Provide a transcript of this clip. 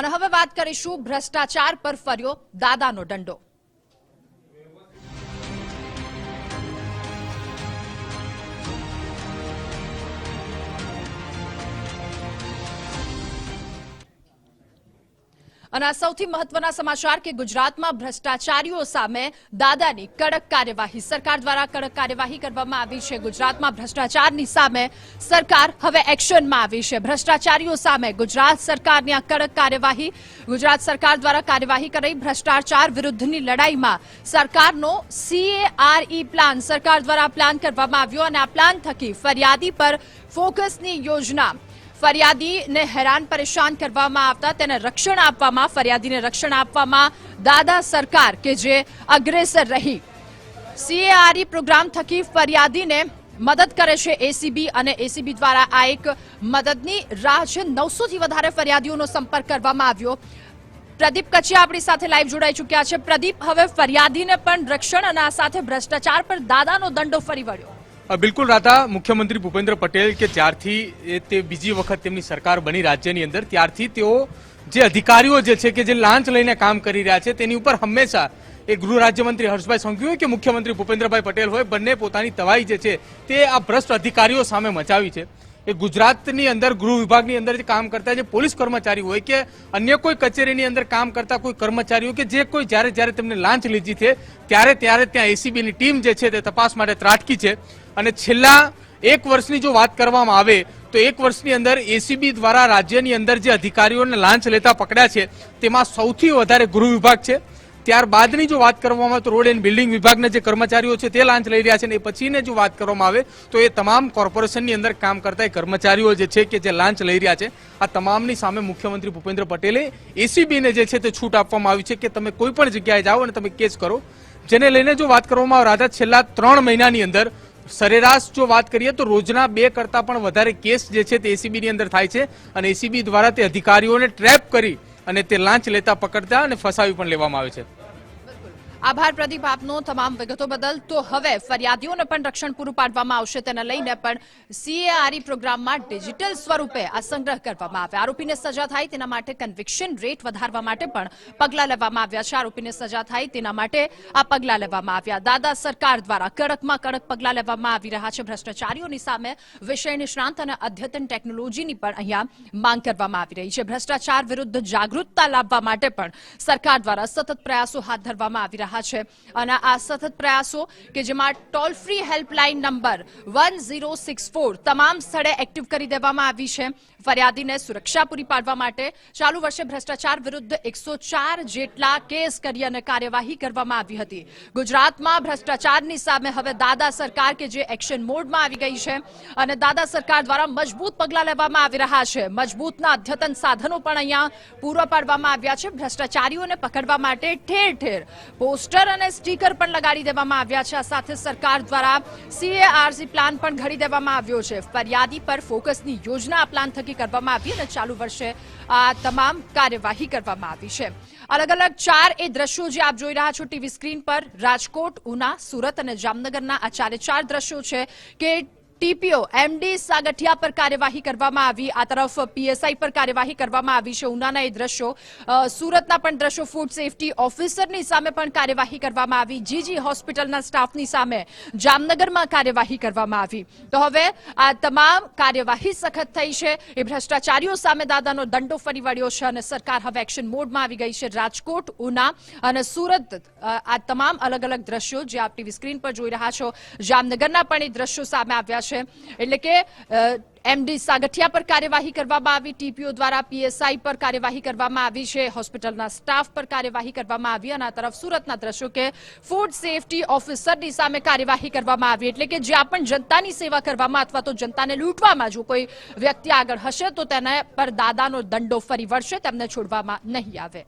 અને હવે વાત કરીશું ભ્રષ્ટાચાર પર ફર્યો દાદાનો દંડો. અને સૌથી મહત્વના સમાચાર કે ગુજરાતમાં ભ્રષ્ટાચારીઓ સામે દાદાની કડક કાર્યવાહી. સરકાર દ્વારા કડક કાર્યવાહી કરવામાં આવી છે. ગુજરાતમાં ભ્રષ્ટાચારની સામે સરકાર હવે એક્શનમાં આવી છે. ભ્રષ્ટાચારીઓ સામે ગુજરાત સરકારની આ કડક કાર્યવાહી. ગુજરાત સરકાર દ્વારા કાર્યવાહી કરી ભ્રષ્ટાચાર વિરુદ્ધની લડાઈમાં સરકારનો સીએઆરઈ પ્લાન સરકાર દ્વારા પ્લાન કરવામાં આવ્યો અને આ પ્લાન થકી ફરિયાદી પર ફોકસની યોજના ફરિયાદીને હેરાન પરેશાન કરવામાં આવતા તેને રક્ષણ આપવામાં, ફરિયાદીને રક્ષણ આપવામાં દાદા સરકાર કે જે અગ્રેસર રહી. સીએઆરઈ પ્રોગ્રામ થકી ફરિયાદીને મદદ કરે છે એસીબી અને એસીબી દ્વારા આ એક મદદની રાહ છે. નવસોથી વધારે ફરિયાદીઓનો સંપર્ક કરવામાં આવ્યો. પ્રદીપ કચિયા આપણી સાથે લાઈવ જોડાઈ ચૂક્યા છે. પ્રદીપ, હવે ફરિયાદીને પણ રક્ષણ અને સાથે ભ્રષ્ટાચાર પર દાદાનો દંડો ફરી વળ્યો. બિલકુલ રાધા, મુખ્યમંત્રી ભૂપેન્દ્ર પટેલ કે જ્યારથી તે બીજી વખત તેમની સરકાર બની રાજ્યની અંદર, ત્યારથી તેઓ જે અધિકારીઓ જે છે કે જે લાંચ લઈને કામ કરી રહ્યા છે, તેની ઉપર હંમેશા એ ગૃહ રાજ્યમંત્રી હર્ષભાઈ સંઘવી હોય કે મુખ્યમંત્રી ભૂપેન્દ્રભાઈ પટેલ હોય, બંને પોતાની તવાઈ જે છે તે આ ભ્રષ્ટ અધિકારીઓ સામે મચાવી છે. એ ગુજરાતની અંદર ગૃહ વિભાગની અંદર જે કામ કરતા જે પોલીસ કર્મચારી હોય કે અન્ય કોઈ કચેરીની અંદર કામ કરતા કોઈ કર્મચારીઓ કે જે કોઈ જ્યારે જ્યારે તેમને લાંચ લીધી છે, ત્યારે ત્યારે ત્યાં એસીબીની ટીમ જે છે તે તપાસ માટે ત્રાટકી છે. અને છેલ્લા એક વર્ષની જો વાત કરવામાં આવે, તો એક વર્ષની અંદર એસીબી દ્વારા રાજ્યની અંદર જે અધિકારીઓને લાંચ લેતા પકડ્યા છે, તેમાં સૌથી વધારે ગૃહ વિભાગ છે. ત્યારબાદની જો વાત કરવામાં આવે તો રોડ એન્ડ બિલ્ડિંગ વિભાગના જે કર્મચારીઓ છે તે લાંચ લઈ રહ્યા છે અને પછીને જો વાત કરવામાં આવે તો એ તમામ કોર્પોરેશનની અંદર કામ કરતા એ કર્મચારીઓ જે છે કે જે લાંચ લઈ રહ્યા છે, આ તમામની સામે મુખ્યમંત્રી ભૂપેન્દ્ર પટેલે એસીબીને જે છે તે છૂટ આપવામાં આવી છે કે તમે કોઈ પણ જગ્યાએ જાઓ અને તમે કેસ કરો. જેને લઈને જો વાત કરવામાં આવે, રાજા, છેલ્લા ત્રણ મહિનાની અંદર સરેરાશ જો વાત કરીએ તો રોજના બે કરતા પણ વધારે કેસ જે છે તે એસીબીની અંદર થાય છે અને એસીબી દ્વારા તે અધિકારીઓને ટ્રેપ કરી અને તે લાંચ લેતા પકડતા અને ફસાવી પણ લેવામાં આવે છે. આભાર પ્રદીપ, આપનો તમામ વિગતો બદલ. તો હવે ફરિયાદીઓને પણ રક્ષણ પૂરું પાડવામાં આવશે તેને લઈને પણ સીએઆરઈ પ્રોગ્રામમાં ડિજિટલ સ્વરૂપે આ સંગ્રહ કરવામાં આવે આરોપીને સજા થાય તેના માટે કન્વિક્શન રેટ વધારવા માટે પણ પગલાં લેવામાં આવ્યા છે. આરોપીને સજા થાય તેના માટે આ પગલાં લેવામાં આવ્યા. દાદા સરકાર દ્વારા કડકમાં કડક પગલાં લેવામાં આવી રહ્યા છે. ભ્રષ્ટાચારીઓની સામે વિષય નિષ્ણાંત અને અદ્યતન ટેકનોલોજીની પણ અહીંયા માંગ કરવામાં આવી રહી છે. ભ્રષ્ટાચાર વિરુદ્ધ જાગૃતતા લાવવા માટે પણ સરકાર દ્વારા સતત પ્રયાસો હાથ ધરવામાં આવી રહ્યા છે. અને આ સતત પ્રયાસો કે જેમાં toll free helpline number one તમામ સ્થળે એક્ટિવ કરી દેવામાં આવી છે. ફરિયાદીને સુરક્ષા પૂરી પાડવા માટે ચાલુ વર્ષે ભ્રષ્ટાચાર વિરુદ્ધ એકસો જેટલા કેસ કરી અને કાર્યવાહી કરવામાં આવી હતી. ગુજરાતમાં ભ્રષ્ટાચારની સામે હવે દાદા સરકાર કે જે એક્શન મોડમાં આવી ગઈ છે. અને દાદા સરકાર દ્વારા મજબૂત પગલાં લેવામાં આવી રહ્યા છે. મજબૂતના અદ્યતન સાધનો પણ અહીંયા પૂરા પાડવામાં આવ્યા છે. ભ્રષ્ટાચારીઓને પકડવા માટે ઠેર ઠેર પોસ્ટર અને સ્ટીકર પણ લગાડી દેવામાં આવ્યા છે. આ સાથે સરકાર દ્વારા સીએઆરસી પ્લાન પણ ઘડી દેવામાં આવ્યો છે. ફરિયાદી પર ફોકસની યોજના પ્લાન થકી કરવામાં આવી અને ચાલુ વર્ષે આ તમામ કાર્યવાહી કરવામાં આવી છે. અલગ અલગ ચાર એ દ્રશ્યો જે આપ જોઈ રહ્યા છો ટીવી સ્ક્રીન પર, રાજકોટ, ઉના, સુરત અને જામનગરના આ ચારે ચાર દ્રશ્યો છે કે ટીપીઓ એમડી સાગઠિયા પર કાર્યવાહી કરવામાં આવી. આ તરફ પીએસઆઈ પર કાર્યવાહી કરવામાં આવી છે. ઉનાના એ દ્રશ્યો સુરતના પણ દ્રશ્યો, ફૂડ સેફટી ઓફિસરની સામે પણ કાર્યવાહી કરવામાં આવી. જીજી હોસ્પિટલના સ્ટાફની સામે જામનગરમાં કાર્યવાહી કરવામાં આવી. તો હવે આ તમામ કાર્યવાહી સખત થઈ છે. એ ભ્રષ્ટાચારીઓ સામે દાદાનો દંડો ફરી વળ્યો છે અને સરકાર હવે એક્શન મોડમાં આવી ગઈ છે. રાજકોટ, ઉના અને સુરત આ તમામ અલગ અલગ દ્રશ્યો જે આપ ટીવી સ્ક્રીન પર જોઈ રહ્યા છો. જામનગરના પણ એ દ્રશ્યો સામે આવ્યા છે. એટલે કે એમડી સાગઠિયા પર કાર્યવાહી કરવામાં આવી, ટીપીઓ દ્વારા પીએસઆઈ પર કાર્યવાહી કરવામાં આવી છે, હોસ્પિટલના સ્ટાફ પર કાર્યવાહી કરવામાં આવી અને આ તરફ સુરતના દ્રશ્યો કે ફૂડ સેફટી ઓફિસરની સામે કાર્યવાહી કરવામાં આવી. એટલે કે જ્યાં પણ જનતાની સેવા કરવામાં અથવા તો જનતાને લૂંટવામાં જો કોઈ વ્યક્તિ આગળ હશે તો તેના પર દાદાનો દંડો ફરી વળશે, તેમને છોડવામાં નહીં આવે.